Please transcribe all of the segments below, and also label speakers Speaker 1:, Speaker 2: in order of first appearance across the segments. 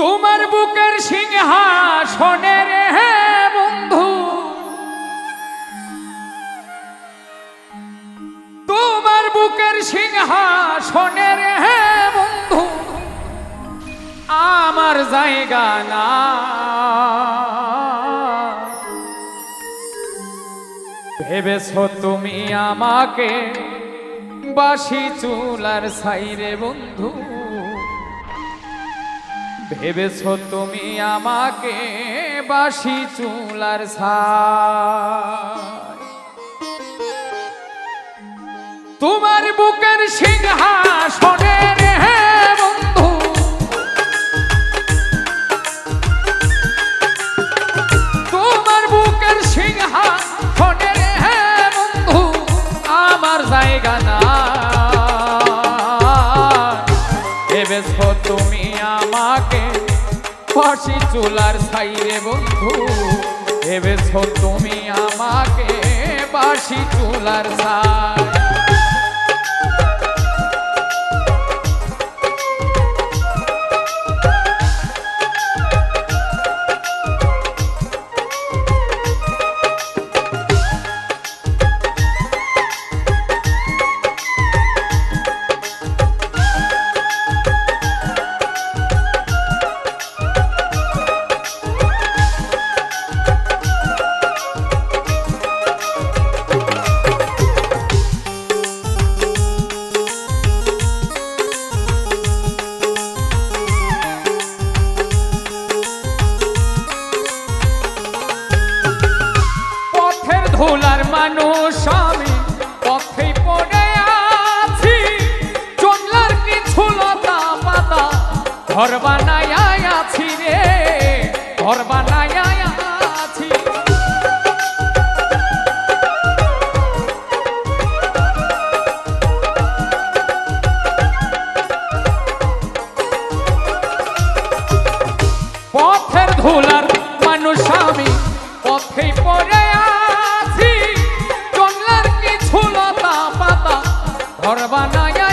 Speaker 1: তোমার বুকের সিংহাসনের হে বন্ধু। তোমার বুকের সিংহাসনের হে বন্ধু। আমার জায়গা না। ভেবেছ তুমি আমাকে বাসি চুলার সাইরে বন্ধু? ভেবেছ তুমি আমাকে বাসি চুলার তোমার বুকের সিংহাসনের হে বন্ধু, তোমার বুকের বন্ধু, আমার জায়গা না আমাকে ফাঁসি চুলার সাইরে বন্ধু ভেবেছ তুমি আমাকে বাসি চুলার ছাই? ঘর বানায় আছি রে, ঘর বানায় আছি। পথের ধুলার মানুষ আমি পথেই পড়ে আছি। জঙ্গলার কিছু লতা পাতা ঘর বানায়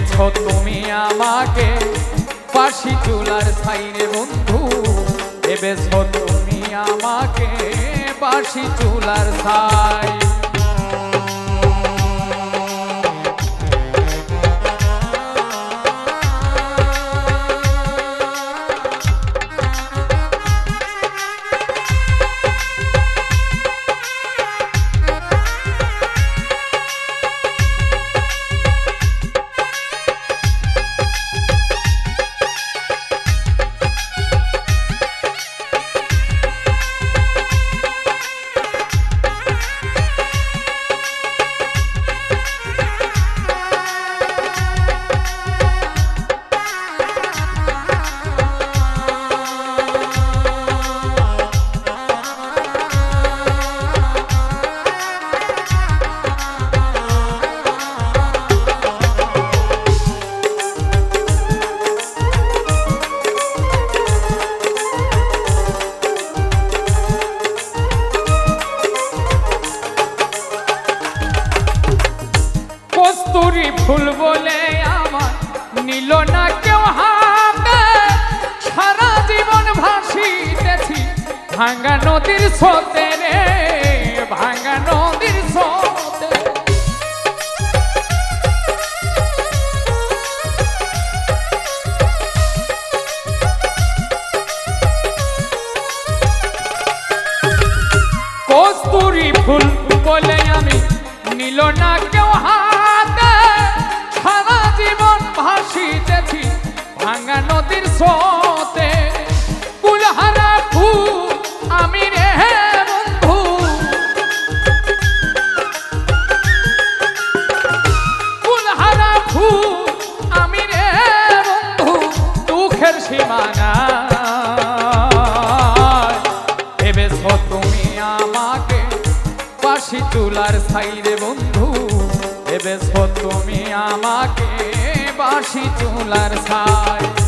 Speaker 1: ভেবেছ তুমি আমাকে। পাশি চুলার ছাইরে বন্ধু ভেবেছ তুমি আমাকে। পাশি চুলার ছাই। ভাঙ্গা নদীর স্রোতে রে, ভাঙ্গা নদীর স্রোতে। কস্তুরি ফুল বলে আমি নিল না কেউ হাতে। সারা জীবন ভাসিতেছি ভাঙ্গা নদীর স্রোতে। চুলার সাইরে বন্ধু ভেবেছো তুমি আমাকে বাসি চুলার ছাই।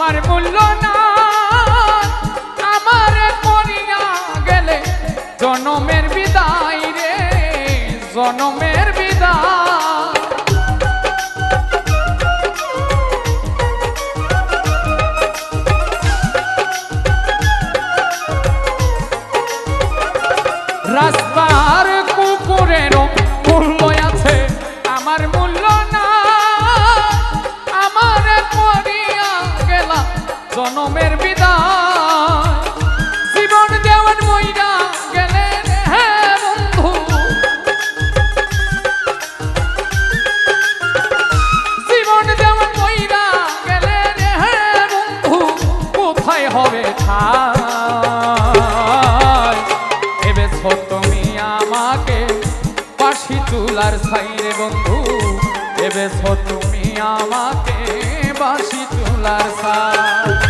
Speaker 1: আমার মূল্য না। আমার মরিয়া গেলে জনমের বিদায় রে জনমের জনমের বিদায়। জীবন দেওয়ার মইরা গেলে হে বন্ধু। জীবন দেওয়ার মইরা গেলে হে বন্ধু। কোথায় হবে ঠাই ভেবেছো তুমি আমাকে বাসি চুলার ছাইরে বন্ধু। ভেবেছো তুমি আমাকে বাসি চুলার ছাই।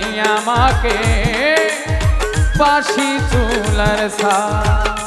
Speaker 1: আমাকে পাশি চুলার সাই